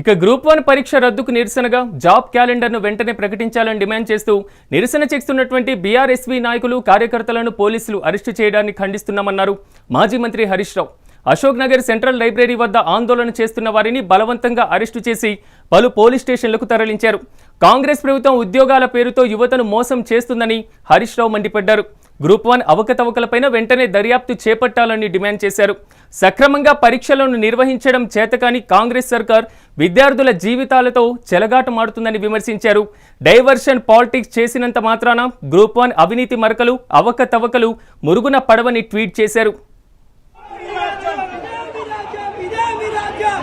ఇక group one పరీక్ష రద్దుకు నిరసనగా జాబ్ క్యాలెండర్ను వెంటనే ప్రకటించాలని డిమాండ్ చేస్తూ నిరసన చేస్తున్నటువంటి బీఆర్ఎస్వీ నాయకులు కార్యకర్తలను పోలీసులు అరెస్టు చేయడాన్ని ఖండిస్తున్నామన్నారు మాజీ మంత్రి హరీష్ రావు. అశోక్ నగర్ సెంట్రల్ లైబ్రరీ వద్ద ఆందోళన చేస్తున్న వారిని బలవంతంగా అరెస్టు చేసి పలు పోలీస్ స్టేషన్లకు తరలించారు. కాంగ్రెస్ ప్రభుత్వం ఉద్యోగాల పేరుతో యువతను మోసం చేస్తుందని హరీష్ రావు మండిపడ్డారు. గ్రూప్ వన్ అవకతవకలపైన వెంటనే దర్యాప్తు చేపట్టాలని డిమాండ్ చేశారు. సక్రమంగా పరీక్షలను నిర్వహించడం చేతకాని కాంగ్రెస్ సర్కార్ విద్యార్థుల జీవితాలతో చెలగాటమాడుతుందని విమర్శించారు. డైవర్షన్ పాలిటిక్స్ చేసినంత మాత్రాన గ్రూప్ వన్ అవినీతి మరకలు అవకతవకలు మురుగున పడవని ట్వీట్ చేశారు.